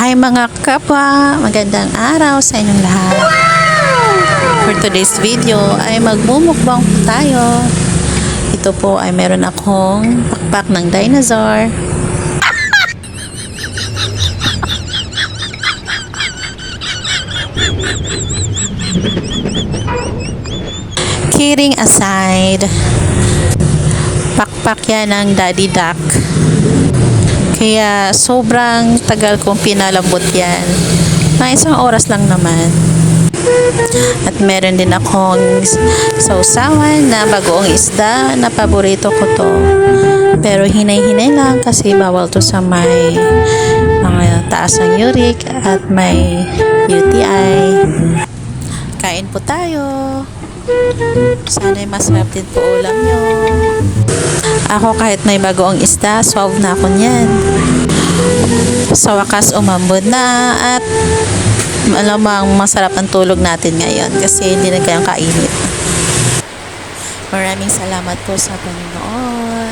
Hi mga kapwa! Magandang araw sa inyong lahat. For today's video ay magmumukbang po tayo. Ito po ay meron akong pakpak ng dinosaur. Kidding aside, pakpak yan ng Daddy Duck. Kaya sobrang tagal kong pinalambot yan. Mga isang oras lang naman. At meron din akong sausawan na bagoong isda na paborito ko to. Pero hinay-hinay lang kasi bawal to sa may mga taas ng uric at may UTI. Kain po tayo. Sana'y masarap din po ulam nyo. Ako kahit may bagoong isda, swab na ako niyan. Sa wakas umambod na at alam mo ang masarap ang tulog natin ngayon kasi hindi na kayang kainit. Maraming salamat po sa Panginoon.